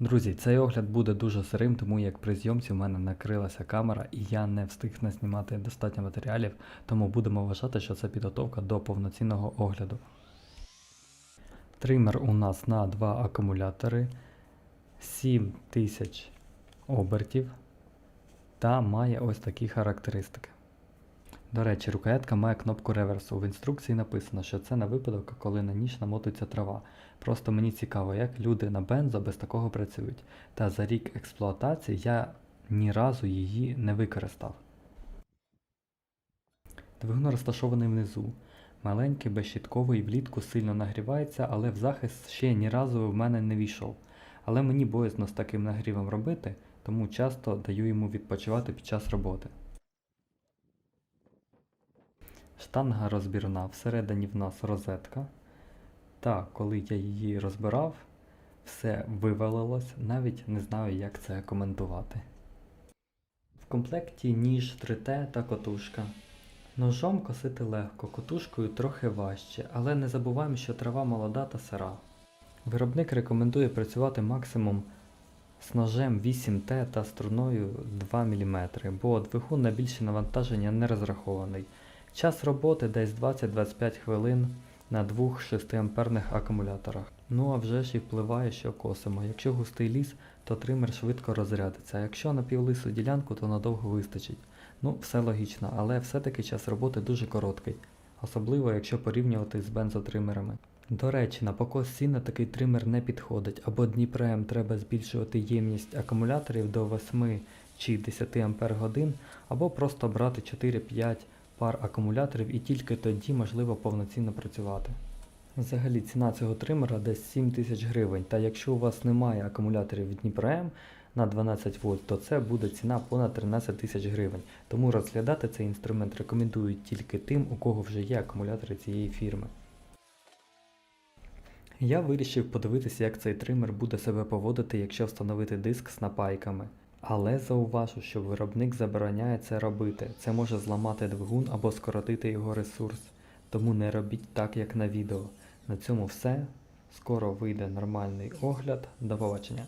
Друзі, цей огляд буде дуже сирим, тому як при зйомці в мене накрилася камера і я не встиг наснімати достатньо матеріалів, тому будемо вважати, що це підготовка до повноцінного огляду. Тример у нас на два акумулятори 7000 обертів та має ось такі характеристики. До речі, рукоятка має кнопку реверсу. В інструкції написано, що це на випадок, коли на ніч намотується трава. Просто мені цікаво, як люди на бензо без такого працюють. Та за рік експлуатації я ні разу її не використав. Двигун розташований внизу. Маленький, безщітковий, влітку сильно нагрівається, але в захист ще ні разу в мене не війшов. Але мені боязно з таким нагрівом робити, тому часто даю йому відпочивати під час роботи. Штанга розбірна, всередині в нас розетка. Та коли я її розбирав, все вивалилось, навіть не знаю, як це коментувати. В комплекті ніж 3Т та котушка. Ножом косити легко, котушкою трохи важче, але не забуваємо, що трава молода та сира. Виробник рекомендує працювати максимум з ножем 8Т та струною 2 мм, бо двигун на більше навантаження не розрахований. Час роботи десь 20-25 хвилин на двох 6 амперних акумуляторах. Ну а вже ж і впливає, що косимо. Якщо густий ліс, то тример швидко розрядиться, а якщо на півлису ділянку, то надовго вистачить. Ну, все логічно, але все-таки час роботи дуже короткий, особливо якщо порівнювати з бензотримерами. До речі, на покос сіна такий тример не підходить, або Дніпрем треба збільшувати ємність акумуляторів до 8 чи 10 Ампер годин, або просто брати 4-5 пар акумуляторів і тільки тоді можливо повноцінно працювати. Взагалі ціна цього тримера десь 7 тисяч гривень, та якщо у вас немає акумуляторів від Дніпрем на 12 вольт, то це буде ціна понад 13 тисяч гривень. Тому розглядати цей інструмент рекомендують тільки тим, у кого вже є акумулятори цієї фірми. Я вирішив подивитися, як цей тример буде себе поводити, якщо встановити диск з напайками. Але зауважу, що виробник забороняє це робити. Це може зламати двигун або скоротити його ресурс. Тому не робіть так, як на відео. На цьому все. Скоро вийде нормальний огляд. До побачення.